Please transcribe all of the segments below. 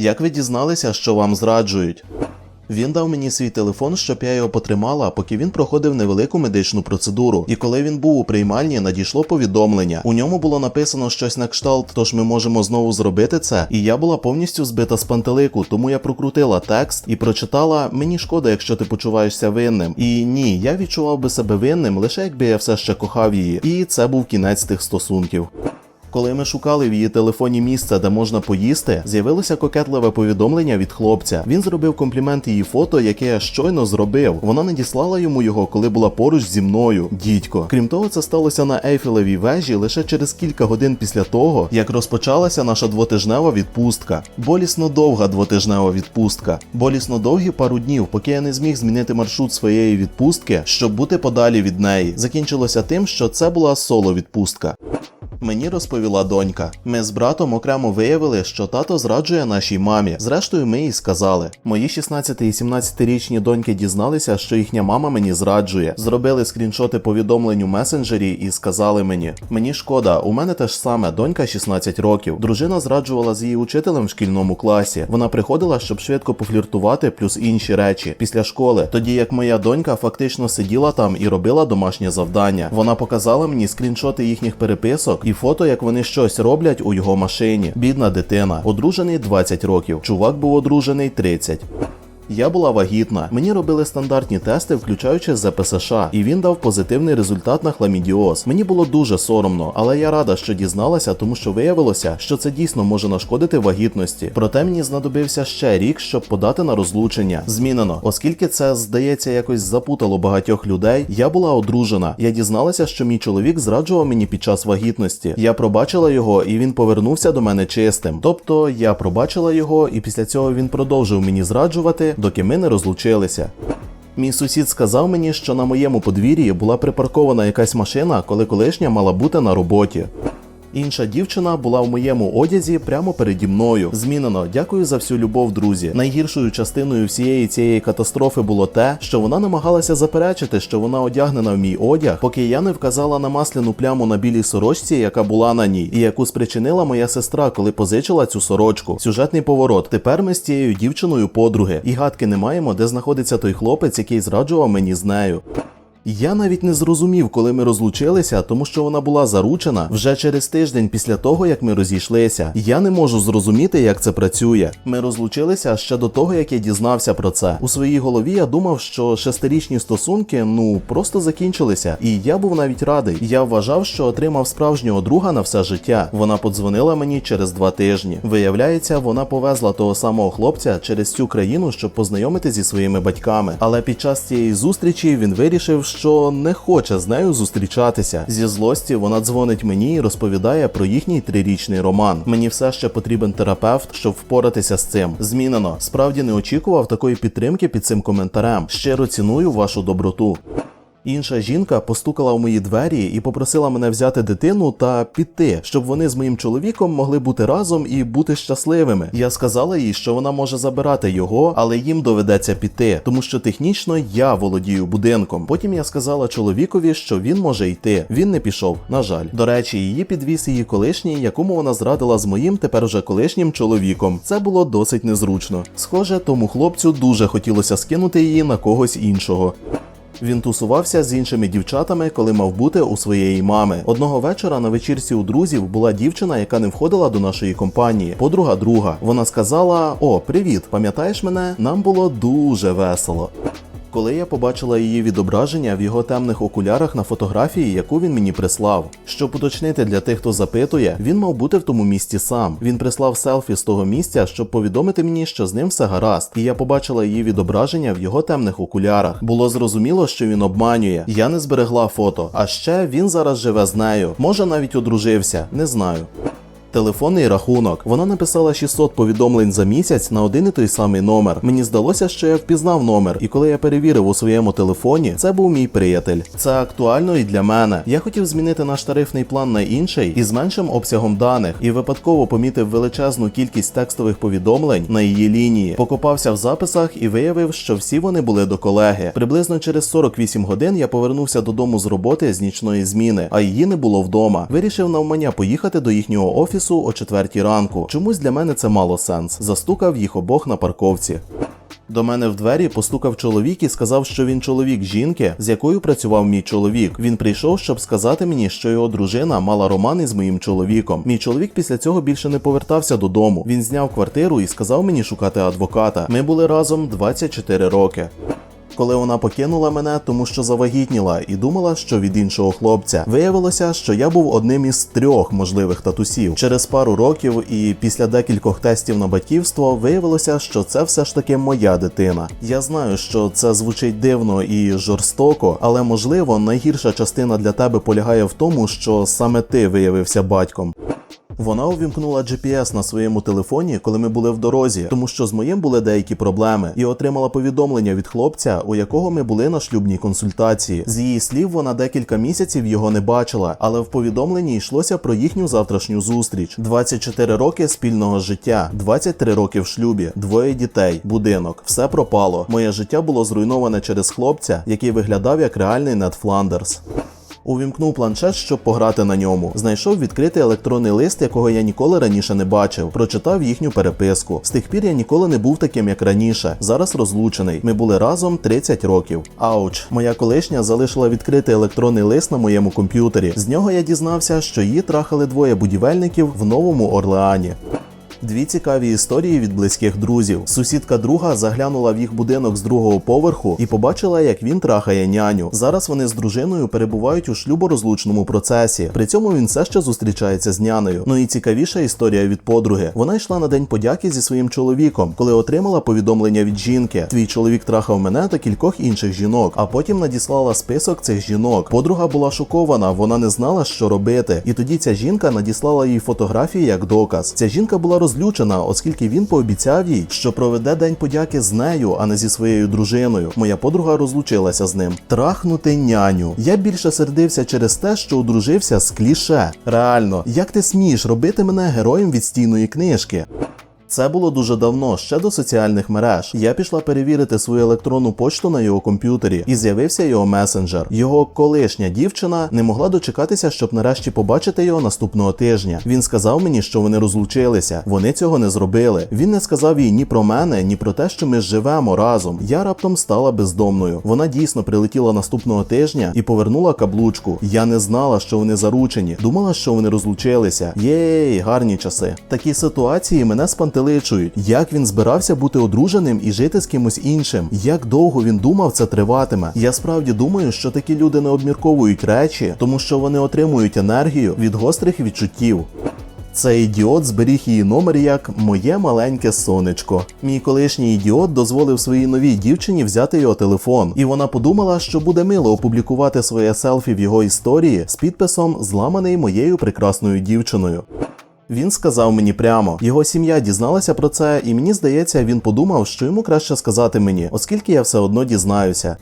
Як ви дізналися, що вам зраджують? Він дав мені свій телефон, щоб я його потримала, поки він проходив невелику медичну процедуру. І коли він був у приймальні, надійшло повідомлення. У ньому було написано щось на кшталт, тож ми можемо знову зробити це. І я була повністю збита з пантелику, тому я прокрутила текст і прочитала: мені шкода, якщо ти почуваєшся винним. І ні, я відчував би себе винним, лише якби я все ще кохав її. І це був кінець тих стосунків. Коли ми шукали в її телефоні місце, де можна поїсти, з'явилося кокетливе повідомлення від хлопця. Він зробив комплімент її фото, яке я щойно зробив. Вона надіслала йому його, коли була поруч зі мною. Дідько. Крім того, це сталося на Ейфелевій вежі лише через кілька годин після того, як розпочалася наша двотижнева відпустка. Болісно довга двотижнева відпустка. Болісно довгі пару днів, поки я не зміг змінити маршрут своєї відпустки, щоб бути подалі від неї. Закінчилося тим, що це була соло відпустка. Мені розповіла донька. Ми з братом окремо виявили, що тато зраджує нашій мамі. Зрештою, ми їй сказали. Мої 16 і 17-річні доньки дізналися, що їхня мама мені зраджує. Зробили скріншоти повідомлень у месенджері і сказали мені: Мені шкода, у мене те ж саме, донька 16 років. Дружина зраджувала з її учителем в шкільному класі. Вона приходила, щоб швидко пофліртувати, плюс інші речі після школи. Тоді як моя донька фактично сиділа там і робила домашнє завдання. Вона показала мені скріншоти їхніх переписок і фото, як вони щось роблять у його машині. Бідна дитина, одружений 20 років. Чувак був одружений 30. Я була вагітна. Мені робили стандартні тести, включаючи ЗПСШ, і він дав позитивний результат на хламідіоз. Мені було дуже соромно, але я рада, що дізналася, тому що виявилося, що це дійсно може нашкодити вагітності. Проте мені знадобився ще рік, щоб подати на розлучення. Змінено, оскільки це здається якось запутало багатьох людей. Я була одружена. Я дізналася, що мій чоловік зраджував мені під час вагітності. Я пробачила його, і він повернувся до мене чистим. Тобто я пробачила його, і після цього він продовжив мені зраджувати, доки ми не розлучилися. Мій сусід сказав мені, що на моєму подвір'ї була припаркована якась машина, коли колишня мала бути на роботі. Інша дівчина була в моєму одязі прямо переді мною. Змінено, дякую за всю любов, друзі. Найгіршою частиною всієї цієї катастрофи було те, що вона намагалася заперечити, що вона одягнена в мій одяг, поки я не вказала на масляну пляму на білій сорочці, яка була на ній, і яку спричинила моя сестра, коли позичила цю сорочку. Сюжетний поворот. Тепер ми з цією дівчиною подруги, і гадки не маємо, де знаходиться той хлопець, який зраджував мені з нею. Я навіть не зрозумів, коли ми розлучилися, тому що вона була заручена вже через тиждень після того, як ми розійшлися. Я не можу зрозуміти, як це працює. Ми розлучилися ще до того, як я дізнався про це. У своїй голові я думав, що шестирічні стосунки ну просто закінчилися, і я був навіть радий. Я вважав, що отримав справжнього друга на все життя. Вона подзвонила мені через два тижні. Виявляється, вона повезла того самого хлопця через цю країну, щоб познайомити зі своїми батьками. Але під час цієї зустрічі він вирішив, що не хоче з нею зустрічатися. Зі злості вона дзвонить мені і розповідає про їхній трирічний роман. Мені все ще потрібен терапевт, щоб впоратися з цим. Змінено. Справді не очікував такої підтримки під цим коментарем. Щиро ціную вашу доброту. Інша жінка постукала в мої двері і попросила мене взяти дитину та піти, щоб вони з моїм чоловіком могли бути разом і бути щасливими. Я сказала їй, що вона може забирати його, але їм доведеться піти, тому що технічно я володію будинком. Потім я сказала чоловікові, що він може йти. Він не пішов, на жаль. До речі, її підвіз її колишній, якому вона зрадила з моїм тепер уже колишнім чоловіком. Це було досить незручно. Схоже, тому хлопцю дуже хотілося скинути її на когось іншого. Він тусувався з іншими дівчатами, коли мав бути у своєї мами. Одного вечора на вечірці у друзів була дівчина, яка не входила до нашої компанії. Подруга друга. Вона сказала: О, привіт, пам'ятаєш мене? Нам було дуже весело. Коли я побачила її відображення в його темних окулярах на фотографії, яку він мені прислав. Щоб уточнити для тих, хто запитує, він мав бути в тому місці сам. Він прислав селфі з того місця, щоб повідомити мені, що з ним все гаразд. І я побачила її відображення в його темних окулярах. Було зрозуміло, що він обманює. Я не зберегла фото. А ще він зараз живе з нею. Може навіть одружився, не знаю. Телефонний рахунок. Вона написала 600 повідомлень за місяць на один і той самий номер. Мені здалося, що я впізнав номер, і коли я перевірив у своєму телефоні, це був мій приятель. Це актуально і для мене. Я хотів змінити наш тарифний план на інший із меншим обсягом даних і випадково помітив величезну кількість текстових повідомлень на її лінії. Покопався в записах і виявив, що всі вони були до колеги. Приблизно через 48 годин я повернувся додому з роботи з нічної зміни, а її не було вдома. Вирішив навмання поїхати до їхнього офісу офісу о 4 ранку. Чомусь для мене це мало сенс. Застукав їх обох на парковці. До мене в двері постукав чоловік і сказав, що він чоловік жінки, з якою працював мій чоловік. Він прийшов, щоб сказати мені, що його дружина мала роман із моїм чоловіком. Мій чоловік після цього більше не повертався додому. Він зняв квартиру і сказав мені шукати адвоката. Ми були разом 24 роки. Коли вона покинула мене, тому що завагітніла, і думала, що від іншого хлопця, виявилося, що я був одним із трьох можливих татусів. Через пару років і після декількох тестів на батьківство виявилося, що це все ж таки моя дитина. Я знаю, що це звучить дивно і жорстоко, але можливо найгірша частина для тебе полягає в тому, що саме ти виявився батьком. Вона увімкнула GPS на своєму телефоні, коли ми були в дорозі, тому що з моїм були деякі проблеми, і отримала повідомлення від хлопця, у якого ми були на шлюбній консультації. З її слів, вона декілька місяців його не бачила, але в повідомленні йшлося про їхню завтрашню зустріч: 24 роки спільного життя, 23 роки в шлюбі, двоє дітей, будинок. Все пропало. Моє життя було зруйноване через хлопця, який виглядав як реальний Нед Фландерс. Увімкнув планшет, щоб пограти на ньому. Знайшов відкритий електронний лист, якого я ніколи раніше не бачив. Прочитав їхню переписку. З тих пір я ніколи не був таким, як раніше. Зараз розлучений. Ми були разом 30 років. Ауч, моя колишня залишила відкритий електронний лист на моєму комп'ютері. З нього я дізнався, що її трахали двоє будівельників в новому Орлеані. Дві цікаві історії від близьких друзів. Сусідка друга заглянула в їх будинок з другого поверху і побачила, як він трахає няню. Зараз вони з дружиною перебувають у шлюборозлучному процесі. При цьому він все ще зустрічається з нянею. Ну і цікавіша історія від подруги. Вона йшла на день подяки зі своїм чоловіком, коли отримала повідомлення від жінки. Твій чоловік трахав мене та кількох інших жінок, а потім надіслала список цих жінок. Подруга була шокована, вона не знала, що робити. І тоді ця жінка надіслала їй фотографії як доказ. Ця жінка була розлючена, оскільки він пообіцяв їй, що проведе день подяки з нею, а не зі своєю дружиною. Моя подруга розлучилася з ним. Трахнути няню. Я більше сердився через те, що одружився з кліше. Реально, як ти смієш робити мене героєм відстійної книжки? Це було дуже давно, ще до соціальних мереж. Я пішла перевірити свою електронну почту на його комп'ютері, і з'явився його месенджер. Його колишня дівчина не могла дочекатися, щоб нарешті побачити його наступного тижня. Він сказав мені, що вони розлучилися. Вони цього не зробили. Він не сказав їй ні про мене, ні про те, що ми живемо разом. Я раптом стала бездомною. Вона дійсно прилетіла наступного тижня і повернула каблучку. Я не знала, що вони заручені. Думала, що вони розлучилися. Єй, гарні часи. Такі ситуації мене спантеличують. Як він збирався бути одруженим і жити з кимось іншим? Як довго він думав, це триватиме? Я справді думаю, що такі люди не обмірковують речі, тому що вони отримують енергію від гострих відчуттів. Цей ідіот зберіг її номер як моє маленьке сонечко. Мій колишній ідіот дозволив своїй новій дівчині взяти його телефон, і вона подумала, що буде мило опублікувати своє селфі в його історії з підписом Зламаний моєю прекрасною дівчиною. Він сказав мені прямо, його сім'я дізналася про це, і мені здається, він подумав, що йому краще сказати мені, оскільки я все одно дізнаюся.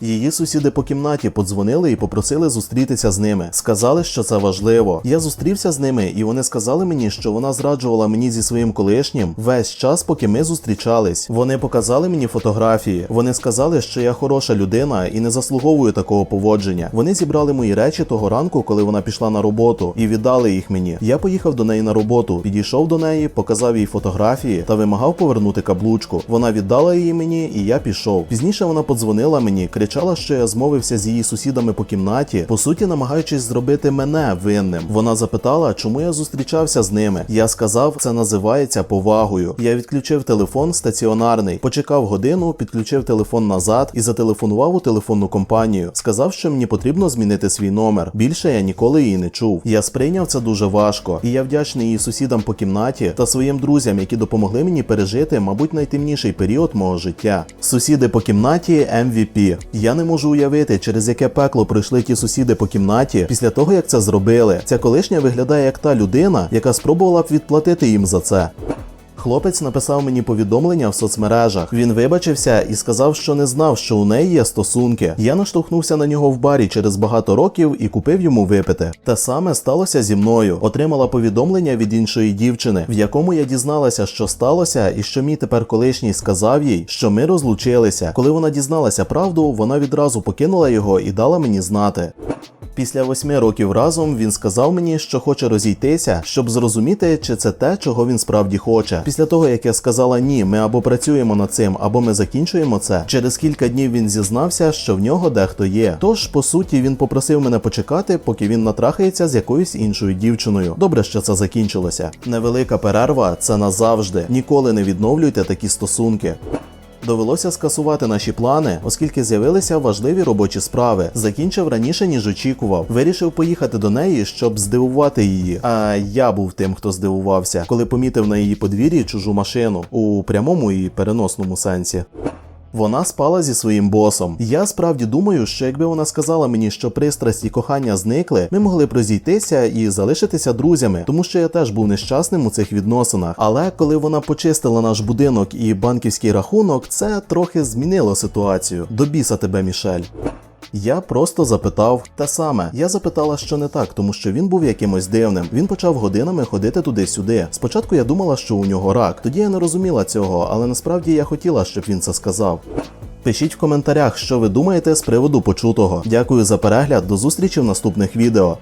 Її сусіди по кімнаті подзвонили і попросили зустрітися з ними. Сказали, що це важливо. Я зустрівся з ними, і вони сказали мені, що вона зраджувала мені зі своїм колишнім весь час, поки ми зустрічались. Вони показали мені фотографії. Вони сказали, що я хороша людина і не заслуговую такого поводження. Вони зібрали мої речі того ранку, коли вона пішла на роботу, і віддали їх мені. Я поїхав до неї на роботу, підійшов до неї, показав їй фотографії та вимагав повернути каблучку. Вона віддала її мені, і я пішов. Пізніше вона подзвонила мені, кричала, що я змовився з її сусідами по кімнаті, по суті, намагаючись зробити мене винним. Вона запитала, чому я зустрічався з ними. Я сказав, це називається повагою. Я відключив телефон стаціонарний, почекав годину, підключив телефон назад і зателефонував у телефонну компанію. Сказав, що мені потрібно змінити свій номер. Більше я ніколи її не чув. Я сприйняв це дуже важко, і я вдячний її сусідам по кімнаті та своїм друзям, які допомогли мені пережити, мабуть, найтемніший період мого життя. Сусіди по кімнаті MVP. Я не можу уявити, через яке пекло пройшли ті сусіди по кімнаті після того, як це зробили. Ця колишня виглядає як та людина, яка спробувала б відплатити їм за це. Хлопець написав мені повідомлення в соцмережах. Він вибачився і сказав, що не знав, що у неї є стосунки. Я наштовхнувся на нього в барі через багато років і купив йому випити. Те саме сталося зі мною. Отримала повідомлення від іншої дівчини, в якому я дізналася, що сталося, і що мій тепер колишній сказав їй, що ми розлучилися. Коли вона дізналася правду, вона відразу покинула його і дала мені знати. Після восьми років разом він сказав мені, що хоче розійтися, щоб зрозуміти, чи це те, чого він справді хоче. Після того, як я сказала ні, ми або працюємо над цим, або ми закінчуємо це. Через кілька днів він зізнався, що в нього дехто є. Тож, по суті, він попросив мене почекати, поки він натрахається з якоюсь іншою дівчиною. Добре, що це закінчилося. Невелика перерва це назавжди. Ніколи не відновлюйте такі стосунки. Довелося скасувати наші плани, оскільки з'явилися важливі робочі справи. Закінчив раніше, ніж очікував. Вирішив поїхати до неї, щоб здивувати її. А я був тим, хто здивувався, коли помітив на її подвір'ї чужу машину у прямому і переносному сенсі. Вона спала зі своїм босом. Я справді думаю, що якби вона сказала мені, що пристрасть і кохання зникли, ми могли б розійтися і залишитися друзями, тому що я теж був нещасним у цих відносинах. Але коли вона почистила наш будинок і банківський рахунок, це трохи змінило ситуацію. До біса тебе, Мішель. Я просто запитав те саме. Я запитала, що не так, тому що він був якимось дивним. Він почав годинами ходити туди-сюди. Спочатку я думала, що у нього рак. Тоді я не розуміла цього, але насправді я хотіла, щоб він це сказав. Пишіть в коментарях, що ви думаєте з приводу почутого. Дякую за перегляд, до зустрічі в наступних відео.